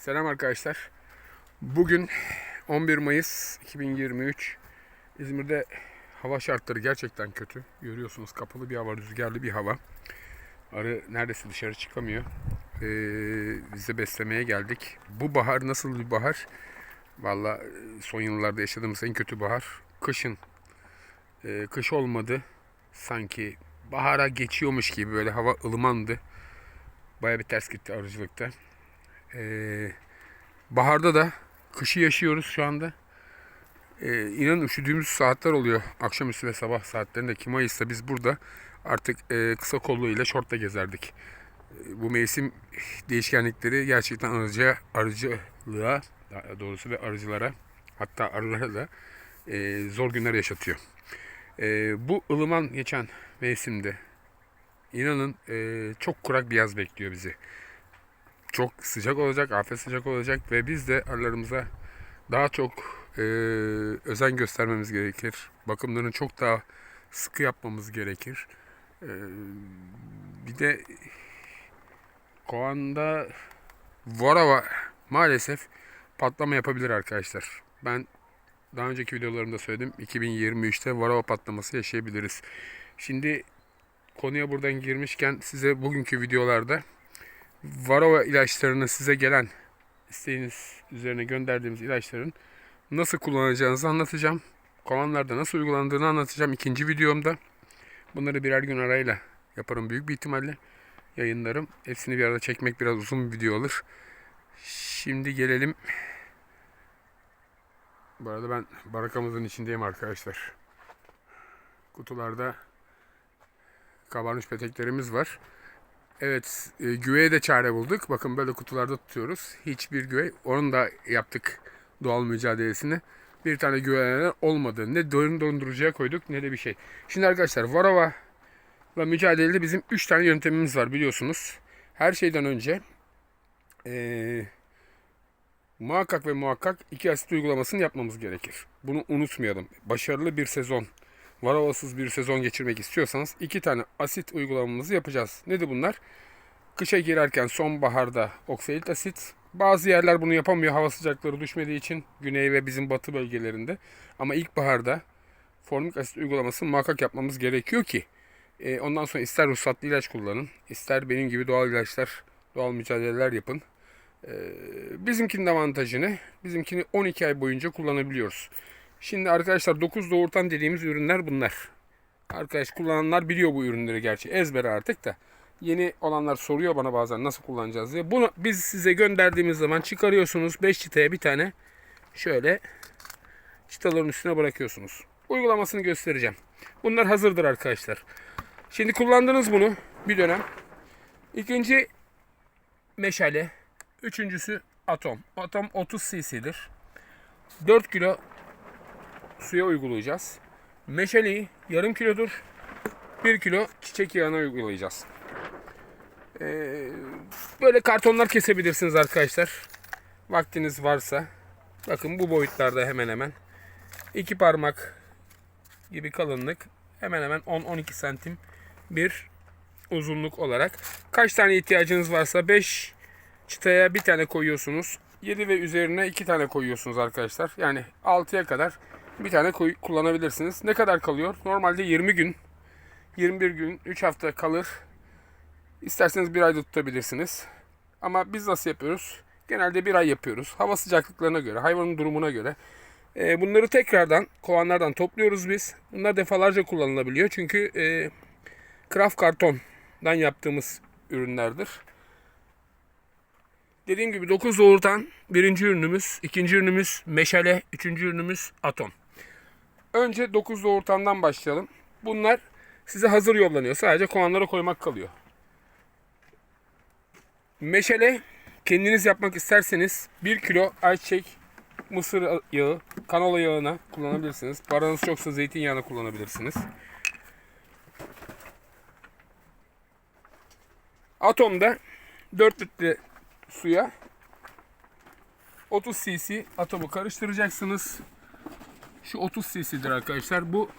Selam arkadaşlar. Bugün 11 Mayıs 2023. İzmir'de hava şartları gerçekten kötü. Görüyorsunuz kapalı bir hava, rüzgarlı bir hava. Arı neredeyse dışarı çıkamıyor. Ee, biz de beslemeye geldik. Bu bahar nasıl bir bahar? Valla son yıllarda yaşadığımız en kötü bahar. Kışın. Ee, kış olmadı. Sanki bahara geçiyormuş gibi böyle hava ılımandı. Baya bir ters gitti arıcılıkta. Ee, baharda da kışı yaşıyoruz şu anda. Ee, inanın üşüdüğümüz saatler oluyor. Akşamüstü ve sabah saatlerinde ki Mayıs'ta biz burada artık e, kısa kollu ile şortla gezerdik. E, bu mevsim değişkenlikleri gerçekten arıcıya, arıcılığa daha doğrusu ve arıcılara hatta arılara da e, zor günler yaşatıyor. E, bu ılıman geçen mevsimde inanın e, çok kurak bir yaz bekliyor bizi çok sıcak olacak, afet sıcak olacak ve biz de arılarımıza daha çok e, özen göstermemiz gerekir. Bakımlarını çok daha sıkı yapmamız gerekir. E, bir de kovanda varava maalesef patlama yapabilir arkadaşlar. Ben daha önceki videolarımda söyledim. 2023'te varava patlaması yaşayabiliriz. Şimdi konuya buradan girmişken size bugünkü videolarda Varroa ilaçlarını size gelen isteğiniz üzerine gönderdiğimiz ilaçların nasıl kullanacağınızı anlatacağım. Kovanlarda nasıl uygulandığını anlatacağım ikinci videomda. Bunları birer gün arayla yaparım büyük bir ihtimalle. Yayınlarım. Hepsini bir arada çekmek biraz uzun bir video olur. Şimdi gelelim. Bu arada ben barakamızın içindeyim arkadaşlar. Kutularda kabarmış peteklerimiz var. Evet, e, güveye de çare bulduk. Bakın böyle kutularda tutuyoruz. Hiçbir güvey. Onun da yaptık doğal mücadelesini. Bir tane güveyeler olmadı. Ne dondurucuya koyduk ne de bir şey. Şimdi arkadaşlar Varava ve mücadelede bizim 3 tane yöntemimiz var biliyorsunuz. Her şeyden önce e, muhakkak ve muhakkak iki asit uygulamasını yapmamız gerekir. Bunu unutmayalım. Başarılı bir sezon varavasız bir sezon geçirmek istiyorsanız iki tane asit uygulamamızı yapacağız. Nedir bunlar? Kışa girerken sonbaharda oksait asit. Bazı yerler bunu yapamıyor hava sıcakları düşmediği için güney ve bizim batı bölgelerinde. Ama ilkbaharda formik asit uygulamasını muhakkak yapmamız gerekiyor ki e, ondan sonra ister ruhsatlı ilaç kullanın, ister benim gibi doğal ilaçlar, doğal mücadeleler yapın. E, bizimkinin avantajı ne? Bizimkini 12 ay boyunca kullanabiliyoruz. Şimdi arkadaşlar 9 doğurtan dediğimiz ürünler bunlar. Arkadaş kullananlar biliyor bu ürünleri gerçi ezber artık da. Yeni olanlar soruyor bana bazen nasıl kullanacağız diye. Bunu biz size gönderdiğimiz zaman çıkarıyorsunuz 5 çıtaya bir tane şöyle çıtaların üstüne bırakıyorsunuz. Uygulamasını göstereceğim. Bunlar hazırdır arkadaşlar. Şimdi kullandınız bunu bir dönem. İkinci meşale. Üçüncüsü atom. Atom 30 cc'dir. 4 kilo suya uygulayacağız. Meşaleyi yarım kilodur. 1 kilo çiçek yağına uygulayacağız. Ee, böyle kartonlar kesebilirsiniz arkadaşlar. Vaktiniz varsa. Bakın bu boyutlarda hemen hemen. 2 parmak gibi kalınlık. Hemen hemen 10-12 santim bir uzunluk olarak. Kaç tane ihtiyacınız varsa 5 çıtaya bir tane koyuyorsunuz. 7 ve üzerine 2 tane koyuyorsunuz arkadaşlar. Yani 6'ya kadar bir tane koy, kullanabilirsiniz. Ne kadar kalıyor? Normalde 20 gün, 21 gün, 3 hafta kalır. İsterseniz bir ayda tutabilirsiniz. Ama biz nasıl yapıyoruz? Genelde bir ay yapıyoruz. Hava sıcaklıklarına göre, hayvanın durumuna göre. E, bunları tekrardan kovanlardan topluyoruz biz. Bunlar defalarca kullanılabiliyor. Çünkü e, kraft kartondan yaptığımız ürünlerdir. Dediğim gibi 9 doğurtan birinci ürünümüz, ikinci ürünümüz meşale, üçüncü ürünümüz atom. Önce 9 doğurtandan başlayalım. Bunlar size hazır yollanıyor. Sadece kovanlara koymak kalıyor. Meşale kendiniz yapmak isterseniz 1 kilo ayçiçek mısır yağı, kanola yağına kullanabilirsiniz. Paranız çoksa zeytinyağına kullanabilirsiniz. Atomda 4 litre suya 30 cc atomu karıştıracaksınız. Şu 30 cc'dir arkadaşlar. Bu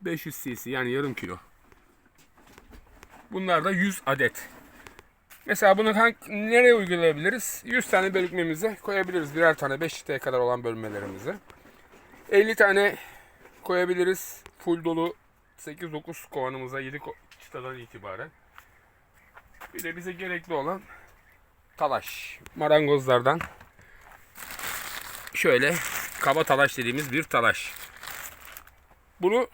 500 cc yani yarım kilo. Bunlar da 100 adet. Mesela bunu hangi, nereye uygulayabiliriz? 100 tane bölükmemize koyabiliriz. Birer tane 5 çıtaya kadar olan bölmelerimize. 50 tane koyabiliriz. Full dolu 8-9 kovanımıza 7 ko- çıtadan itibaren. Bir de bize gerekli olan talaş. Marangozlardan şöyle kaba talaş dediğimiz bir talaş. Bunu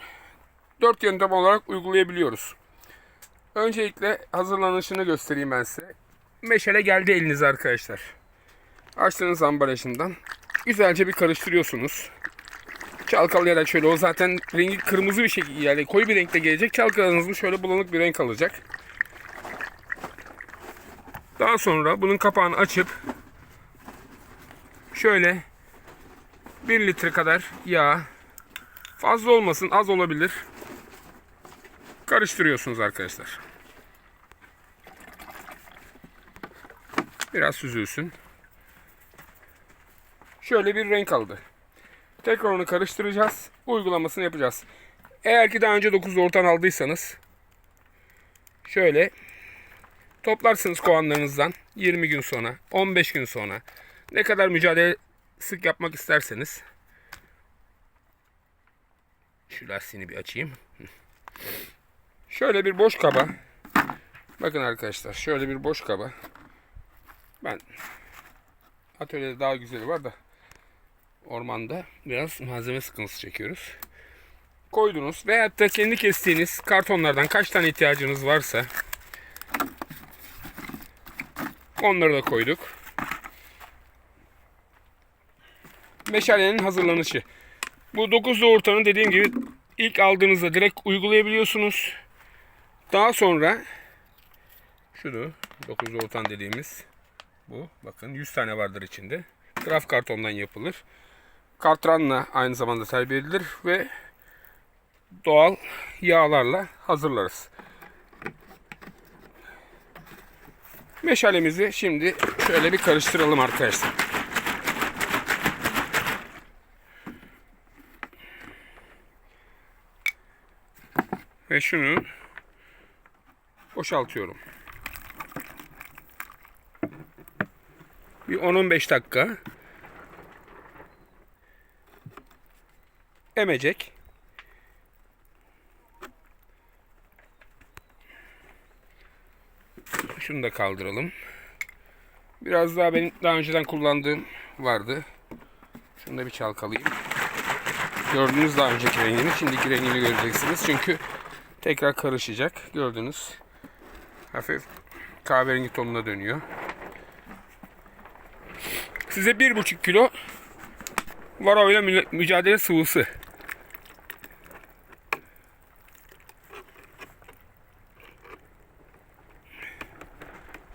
dört yöntem olarak uygulayabiliyoruz. Öncelikle hazırlanışını göstereyim ben size. Meşale geldi elinize arkadaşlar. Açtığınız ambalajından güzelce bir karıştırıyorsunuz. Çalkalayarak şöyle o zaten rengi kırmızı bir şekilde yani koyu bir renkte gelecek. Çalkaladığınız şöyle bulanık bir renk alacak. Daha sonra bunun kapağını açıp şöyle 1 litre kadar yağ fazla olmasın az olabilir karıştırıyorsunuz arkadaşlar. Biraz süzülsün. Şöyle bir renk aldı. Tekrar onu karıştıracağız. Uygulamasını yapacağız. Eğer ki daha önce 9 ortan aldıysanız şöyle toplarsınız kovanlarınızdan 20 gün sonra, 15 gün sonra ne kadar mücadele sık yapmak isterseniz şu lastiğini bir açayım. Şöyle bir boş kaba bakın arkadaşlar şöyle bir boş kaba ben atölyede daha güzeli var da ormanda biraz malzeme sıkıntısı çekiyoruz. Koydunuz veyahut da kendi kestiğiniz kartonlardan kaç tane ihtiyacınız varsa onları da koyduk. Meşalenin hazırlanışı. Bu 9 doğurtanın dediğim gibi ilk aldığınızda direkt uygulayabiliyorsunuz. Daha sonra şunu 9 doğurtan dediğimiz bu. Bakın 100 tane vardır içinde. Graf kartondan yapılır. Katranla aynı zamanda terbiye edilir ve doğal yağlarla hazırlarız. Meşalemizi şimdi şöyle bir karıştıralım arkadaşlar. Ve şunu boşaltıyorum. Bir 10-15 dakika emecek. Şunu da kaldıralım. Biraz daha benim daha önceden kullandığım vardı. Şunu da bir çalkalayayım. Gördüğünüz daha önceki rengini, şimdiki rengini göreceksiniz. Çünkü tekrar karışacak. Gördünüz. Hafif kahverengi tonuna dönüyor. Size bir buçuk kilo varoyla mü- mücadele sıvısı.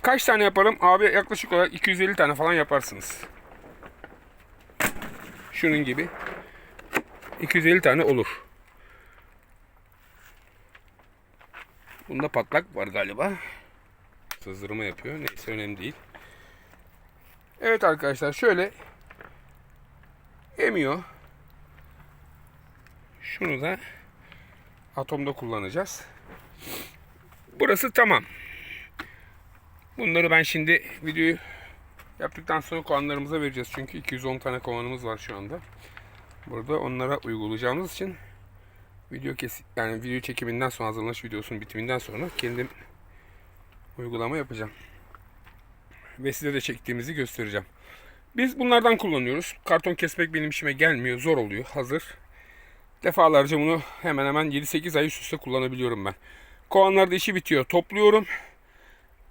Kaç tane yaparım? Abi yaklaşık olarak 250 tane falan yaparsınız. Şunun gibi. 250 tane olur. Bunda patlak var galiba. Sızdırma yapıyor. Neyse önemli değil. Evet arkadaşlar şöyle emiyor. Şunu da atomda kullanacağız. Burası tamam. Bunları ben şimdi videoyu yaptıktan sonra kovanlarımıza vereceğiz. Çünkü 210 tane kovanımız var şu anda. Burada onlara uygulayacağımız için video kes yani video çekiminden sonra hazırlanış videosunun bitiminden sonra kendim uygulama yapacağım. Ve size de çektiğimizi göstereceğim. Biz bunlardan kullanıyoruz. Karton kesmek benim işime gelmiyor. Zor oluyor. Hazır. Defalarca bunu hemen hemen 7-8 ay üst üste kullanabiliyorum ben. Kovanlarda işi bitiyor. Topluyorum.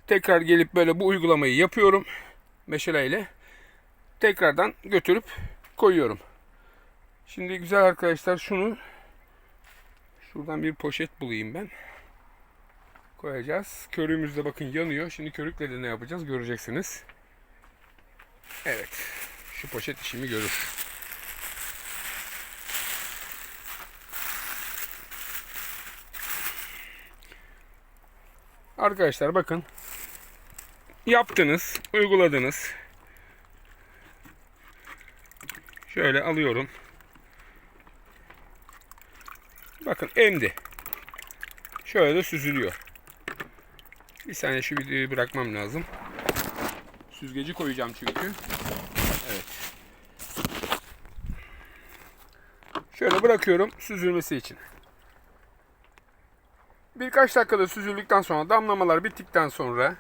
Tekrar gelip böyle bu uygulamayı yapıyorum. Meşaleyle. Tekrardan götürüp koyuyorum. Şimdi güzel arkadaşlar şunu şuradan bir poşet bulayım ben. Koyacağız. Körüğümüz de bakın yanıyor. Şimdi körükle de ne yapacağız göreceksiniz. Evet. Şu poşet işimi görür. Arkadaşlar bakın. Yaptınız, uyguladınız. Şöyle alıyorum. Bakın emdi. Şöyle de süzülüyor. Bir saniye şu videoyu bırakmam lazım. Süzgeci koyacağım çünkü. Evet. Şöyle bırakıyorum süzülmesi için. Birkaç dakikada süzüldükten sonra damlamalar bittikten sonra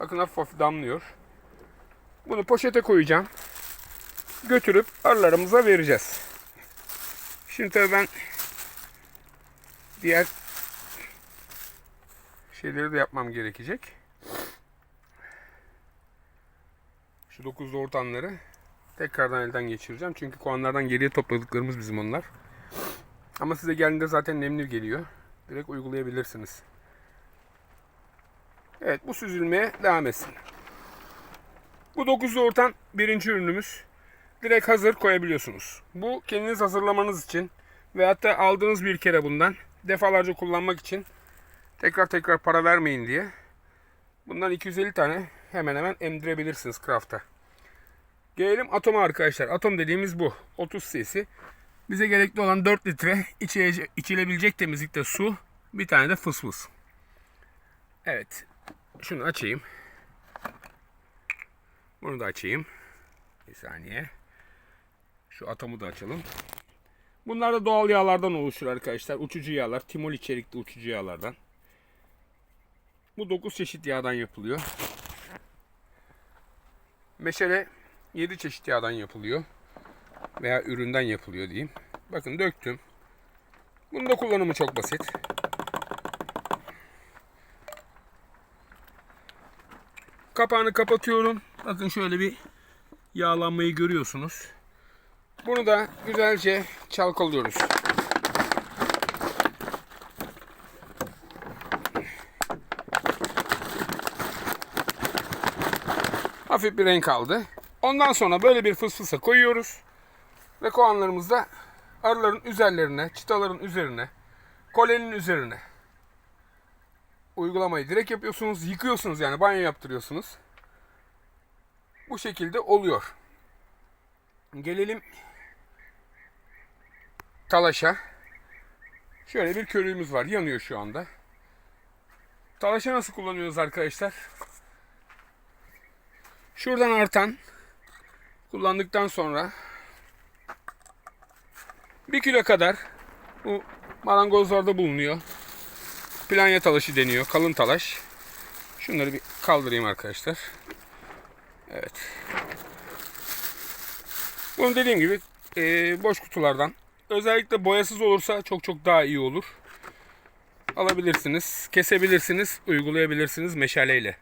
bakın hafif hafif damlıyor. Bunu poşete koyacağım. Götürüp arılarımıza vereceğiz. Şimdi tabii ben diğer şeyleri de yapmam gerekecek. Şu 9 ortanları tekrardan elden geçireceğim. Çünkü kovanlardan geriye topladıklarımız bizim onlar. Ama size geldiğinde zaten nemli geliyor. Direkt uygulayabilirsiniz. Evet bu süzülmeye devam etsin. Bu 9 ortan birinci ürünümüz. Direkt hazır koyabiliyorsunuz. Bu kendiniz hazırlamanız için ve hatta aldığınız bir kere bundan defalarca kullanmak için tekrar tekrar para vermeyin diye bundan 250 tane hemen hemen emdirebilirsiniz craft'a. Gelelim atoma arkadaşlar. Atom dediğimiz bu. 30 cc. Bize gerekli olan 4 litre içile- içilebilecek temizlikte su. Bir tane de fıs fıs. Evet. Şunu açayım. Bunu da açayım. Bir saniye. Şu atomu da açalım. Bunlar da doğal yağlardan oluşur arkadaşlar. Uçucu yağlar. Timol içerikli uçucu yağlardan. Bu 9 çeşit yağdan yapılıyor. Meşale 7 çeşit yağdan yapılıyor. Veya üründen yapılıyor diyeyim. Bakın döktüm. Bunun da kullanımı çok basit. Kapağını kapatıyorum. Bakın şöyle bir yağlanmayı görüyorsunuz. Bunu da güzelce çalkalıyoruz. Hafif bir renk aldı. Ondan sonra böyle bir fısfısa koyuyoruz. Ve kovanlarımızı da arıların üzerlerine, çıtaların üzerine, kolenin üzerine uygulamayı direkt yapıyorsunuz. Yıkıyorsunuz yani banyo yaptırıyorsunuz. Bu şekilde oluyor. Gelelim talaşa. Şöyle bir körüğümüz var. Yanıyor şu anda. Talaşa nasıl kullanıyoruz arkadaşlar? Şuradan artan kullandıktan sonra bir kilo kadar bu marangozlarda bulunuyor. Planya talaşı deniyor. Kalın talaş. Şunları bir kaldırayım arkadaşlar. Evet. Bunu dediğim gibi e, boş kutulardan özellikle boyasız olursa çok çok daha iyi olur. Alabilirsiniz, kesebilirsiniz, uygulayabilirsiniz meşaleyle.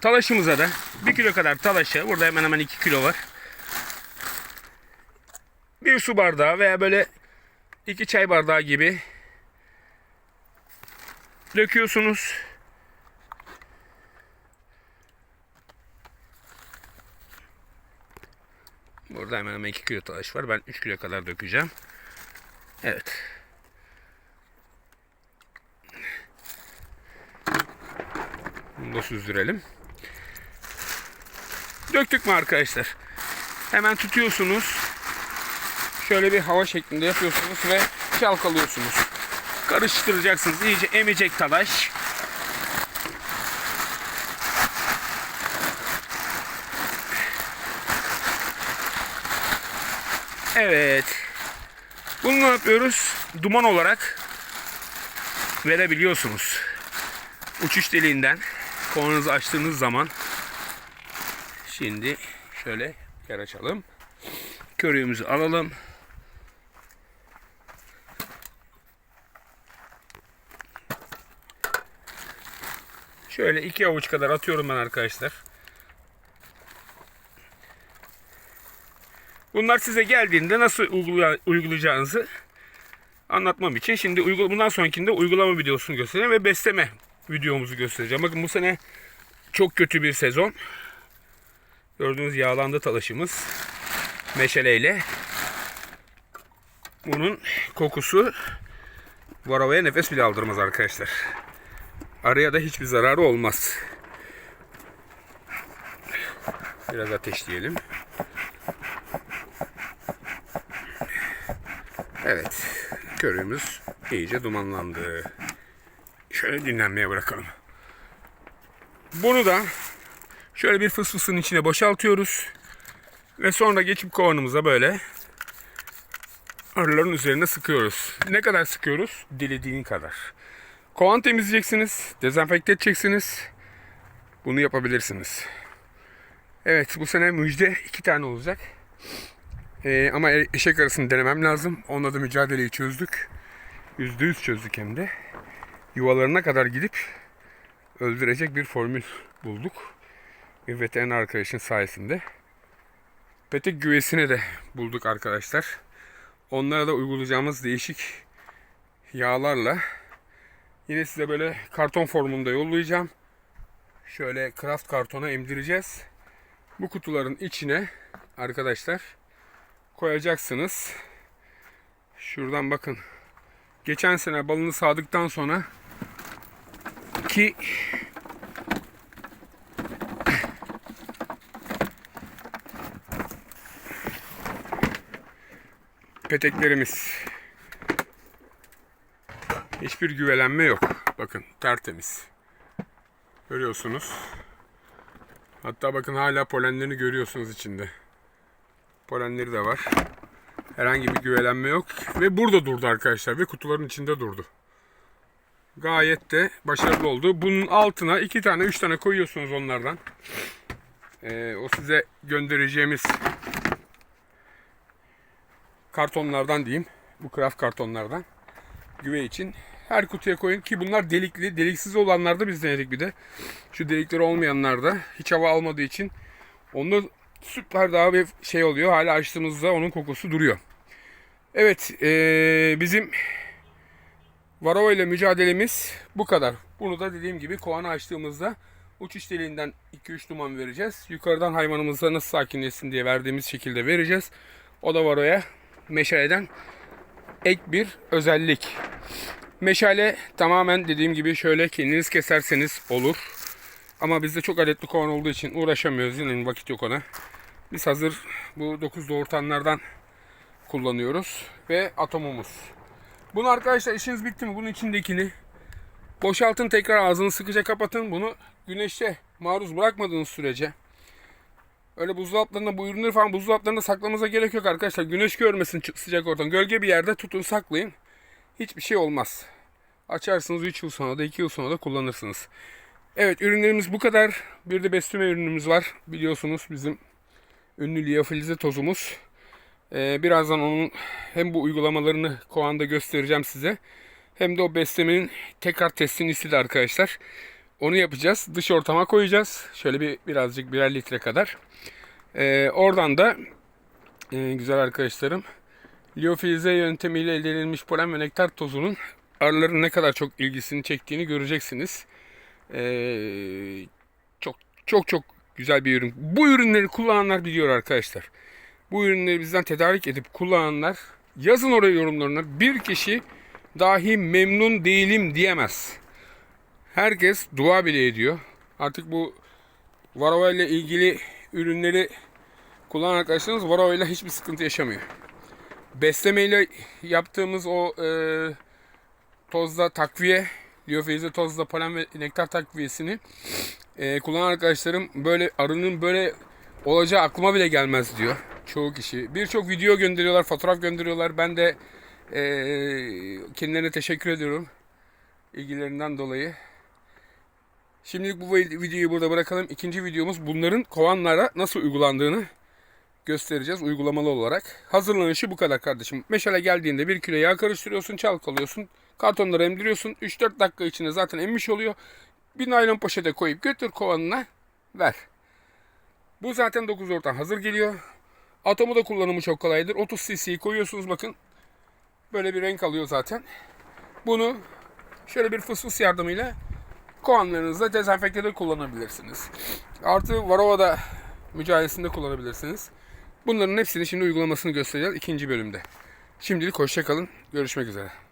Talaşımıza da 1 kilo kadar talaşa, burada hemen hemen 2 kilo var. Bir su bardağı veya böyle 2 çay bardağı gibi döküyorsunuz. Burada hemen hemen 2 kilo talaş var. Ben 3 kilo kadar dökeceğim. Evet. Bunu da süzdürelim. Döktük mü arkadaşlar? Hemen tutuyorsunuz. Şöyle bir hava şeklinde yapıyorsunuz ve çalkalıyorsunuz. Karıştıracaksınız. İyice emecek talaş. Evet. Bunu ne yapıyoruz? Duman olarak verebiliyorsunuz. Uçuş deliğinden kovanınızı açtığınız zaman şimdi şöyle yer açalım. Körüğümüzü alalım. Şöyle iki avuç kadar atıyorum ben arkadaşlar. Bunlar size geldiğinde nasıl uygula- uygulayacağınızı anlatmam için şimdi uygula- bundan sonrakinde uygulama videosunu göstereceğim ve besleme videomuzu göstereceğim. Bakın bu sene çok kötü bir sezon. Gördüğünüz yağlandı talaşımız meşaleyle. Bunun kokusu bu arabaya nefes bile aldırmaz arkadaşlar. Araya da hiçbir zararı olmaz. Biraz ateşleyelim. Evet. Körüğümüz iyice dumanlandı. Şöyle dinlenmeye bırakalım. Bunu da şöyle bir fısfısın içine boşaltıyoruz. Ve sonra geçip kovanımıza böyle arıların üzerine sıkıyoruz. Ne kadar sıkıyoruz? Dilediğin kadar. Kovan temizleyeceksiniz, dezenfekte edeceksiniz. Bunu yapabilirsiniz. Evet bu sene müjde iki tane olacak. Ee, ama e- eşek arasını denemem lazım. Onunla da mücadeleyi çözdük. Yüzde yüz çözdük hem de. Yuvalarına kadar gidip öldürecek bir formül bulduk. Bir veteriner arkadaşın sayesinde. Petek güvesine de bulduk arkadaşlar. Onlara da uygulayacağımız değişik yağlarla yine size böyle karton formunda yollayacağım. Şöyle kraft kartona emdireceğiz. Bu kutuların içine arkadaşlar koyacaksınız. Şuradan bakın. Geçen sene balını sağdıktan sonra ki peteklerimiz hiçbir güvelenme yok. Bakın tertemiz. Görüyorsunuz. Hatta bakın hala polenlerini görüyorsunuz içinde. Polenleri de var. Herhangi bir güvelenme yok. Ve burada durdu arkadaşlar. Ve kutuların içinde durdu. Gayet de başarılı oldu. Bunun altına iki tane, üç tane koyuyorsunuz onlardan. Ee, o size göndereceğimiz kartonlardan diyeyim. Bu kraft kartonlardan. Güve için. Her kutuya koyun ki bunlar delikli. Deliksiz olanlarda biz denedik bir de. Şu delikleri olmayanlarda hiç hava almadığı için onu süper daha bir şey oluyor. Hala açtığımızda onun kokusu duruyor. Evet ee, bizim Varroa ile mücadelemiz bu kadar. Bunu da dediğim gibi kovanı açtığımızda uçuş deliğinden 2-3 duman vereceğiz. Yukarıdan hayvanımıza nasıl sakinleşsin diye verdiğimiz şekilde vereceğiz. O da Varroa'ya meşaleden ek bir özellik. Meşale tamamen dediğim gibi şöyle kendiniz keserseniz olur. Ama bizde çok adetli kovan olduğu için uğraşamıyoruz. Yine vakit yok ona. Biz hazır bu 9 doğurtanlardan kullanıyoruz. Ve atomumuz. Bunu arkadaşlar işiniz bitti mi? Bunun içindekini boşaltın tekrar ağzını sıkıca kapatın. Bunu güneşte maruz bırakmadığınız sürece Öyle buzdolaplarında bu ürünleri falan buzdolaplarında saklamanıza gerek yok arkadaşlar. Güneş görmesin sıcak ortam. Gölge bir yerde tutun saklayın. Hiçbir şey olmaz. Açarsınız 3 yıl sonra da 2 yıl sonra da kullanırsınız. Evet ürünlerimiz bu kadar. Bir de besleme ürünümüz var. Biliyorsunuz bizim ünlü liyofilize tozumuz. Ee, birazdan onun hem bu uygulamalarını kovanda göstereceğim size. Hem de o beslemenin tekrar testini istedi arkadaşlar. Onu yapacağız. Dış ortama koyacağız. Şöyle bir birazcık birer litre kadar. Ee, oradan da e, güzel arkadaşlarım liyofilize yöntemiyle elde edilmiş polen ve nektar tozunun arıların ne kadar çok ilgisini çektiğini göreceksiniz. Ee, çok çok çok güzel bir ürün. Bu ürünleri kullananlar biliyor arkadaşlar. Bu ürünleri bizden tedarik edip kullananlar yazın oraya yorumlarına bir kişi dahi memnun değilim diyemez. Herkes dua bile ediyor. Artık bu Varroa ile ilgili ürünleri kullanan arkadaşlarımız Varroa ile hiçbir sıkıntı yaşamıyor. Beslemeyle yaptığımız o e, tozda takviye, liyofilize tozda polen ve nektar takviyesini e, kullanan arkadaşlarım böyle arının böyle olacağı aklıma bile gelmez diyor çoğu kişi. Birçok video gönderiyorlar, fotoğraf gönderiyorlar. Ben de e, kendilerine teşekkür ediyorum ilgilerinden dolayı. Şimdilik bu videoyu burada bırakalım. İkinci videomuz bunların kovanlara nasıl uygulandığını göstereceğiz uygulamalı olarak. Hazırlanışı bu kadar kardeşim. Meşale geldiğinde bir kilo yağ karıştırıyorsun, çalkalıyorsun. Kartonları emdiriyorsun. 3-4 dakika içinde zaten emmiş oluyor. Bir naylon poşete koyup götür kovanına ver. Bu zaten 9 ortam hazır geliyor. Atomu da kullanımı çok kolaydır. 30 cc'yi koyuyorsunuz bakın. Böyle bir renk alıyor zaten. Bunu şöyle bir fıs fıs yardımıyla kovanlarınızda dezenfektede kullanabilirsiniz. Artı Varova'da mücadelesinde kullanabilirsiniz. Bunların hepsini şimdi uygulamasını göstereceğiz ikinci bölümde. Şimdilik hoşçakalın. Görüşmek üzere.